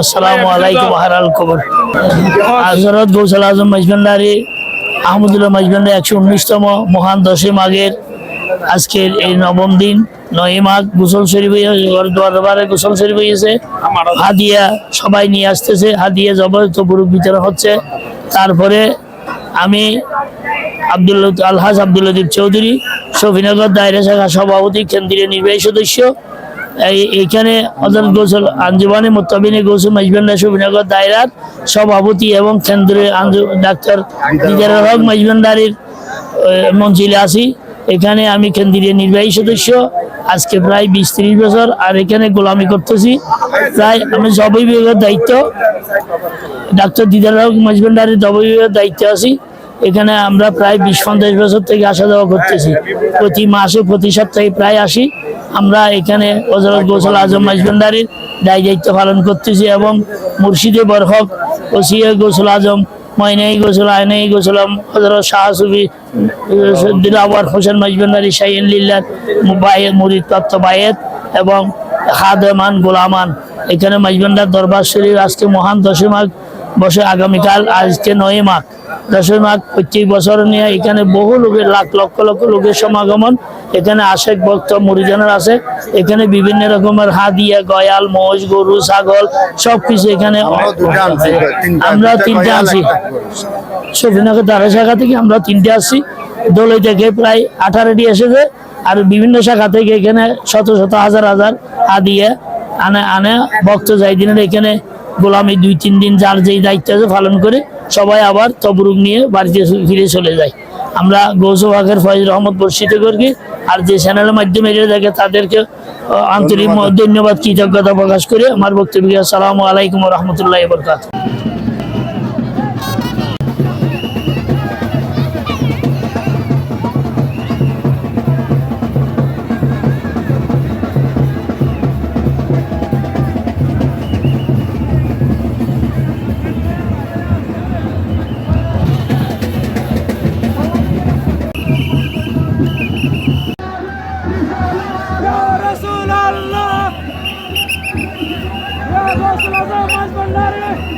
আসসালামু আলাইকুম হারাল কবর। হজরত গৌসাল আজম মজবান্ডারি আহমদুল্লাহ মজবান্ডারি একশো উনিশতম মহান দশই মাঘের আজকের এই নবম দিন নয় মাঘ গোসল শরীফ দরবারে গোসল শরীফ হয়েছে হাদিয়া সবাই নিয়ে আসতেছে হাদিয়া জবরদস্ত পুরুষ বিতরণ হচ্ছে। তারপরে আমি আব্দুল্লাহ আলহাজ আব্দুল লতিফ চৌধুরী শফিনগর দায়রা শাখা সভাপতি কেন্দ্রীয় নির্বাহী সদস্য এইখানে হজরত গৌসল আঞ্জুমানে মোত্তাবিনে গৌসুল মজবান্ডা শফিনগর দায়রার সভাপতি এবং কেন্দ্রীয় আঞ্জু- ডাক্তার দিদার হক মজবান্ডারির মঞ্চিলে আসি এখানে আমি কেন্দ্রীয় নির্বাহী সদস্য। আজকে প্রায় বিশ ত্রিশ বছর আর এখানে গোলামি করতেছি। প্রায় আমি সবই বিভাগের দায়িত্ব। ডাক্তার দিদার হক মজবান্ডারির দব বিভাগের দায়িত্বে আছি। এখানে আমরা প্রায় বিশ পঞ্চাশ বছর থেকে আসা যাওয়া করতেছি। প্রতি মাসে প্রতি সপ্তাহে প্রায় আসি। আমরা এখানে হজরত গোসল আজম মজবান্ডারির দায় দায়িত্ব পালন করতেছি এবং মুর্শিদে বরহক ওসিয়া গোসল আজম, ময়নাই গোসল, আয়নাই গোসলাম হজরত শাহ সুফি দিলাওয়ার হোসেন মজবান্ডারি শাহিন লিল্লার বায়ের মুরিদ প্রাপ্ত বায়েত এবং খাদেমান গোলামান। এখানে মজবান্ডার দরবার শরীফ আজকে মহান দশই মাঘ বসে আগামীকাল আজকে নয় মাঘ। দশই মাঘ প্রত্যেক বছর নিয়ে এখানে বহু লোকের লাখ লক্ষ লক্ষ লোকের সমাগমন। এখানে আশেক ভক্ত মুরিজানের আছে। এখানে বিভিন্ন রকমের হাদিয়া গয়াল মোষ গরু ছাগল সবকিছু এখানে আমরা তিনটা আছি শফিনগর দারা শাখা থেকে আমরা তিনটে আসছি। দোলাই থেকে প্রায় আঠারোটি এসেছে। আর বিভিন্ন শাখা থেকে এখানে শত শত হাজার হাজার হাদিয়া আনে আনে ভক্ত যাই দিনের এখানে গোলামি দুই তিন দিন যার যেই দায়িত্ব আছে পালন করে সবাই আবার তবরুক নিয়ে বাড়িতে ফিরে চলে যায়। আমরা গৌসভাগের ফয়েজ রহমত বর্ষিত করি আর যে চ্যানেলের মাধ্যমে এটা দেখে তাদেরকে আন্তরিক ধন্যবাদ। কৃতজ্ঞতা প্রকাশ করে। আমার বক্তব্য আসসালামু আলাইকুম রহমতুল্লাহ বরকাত Hadi!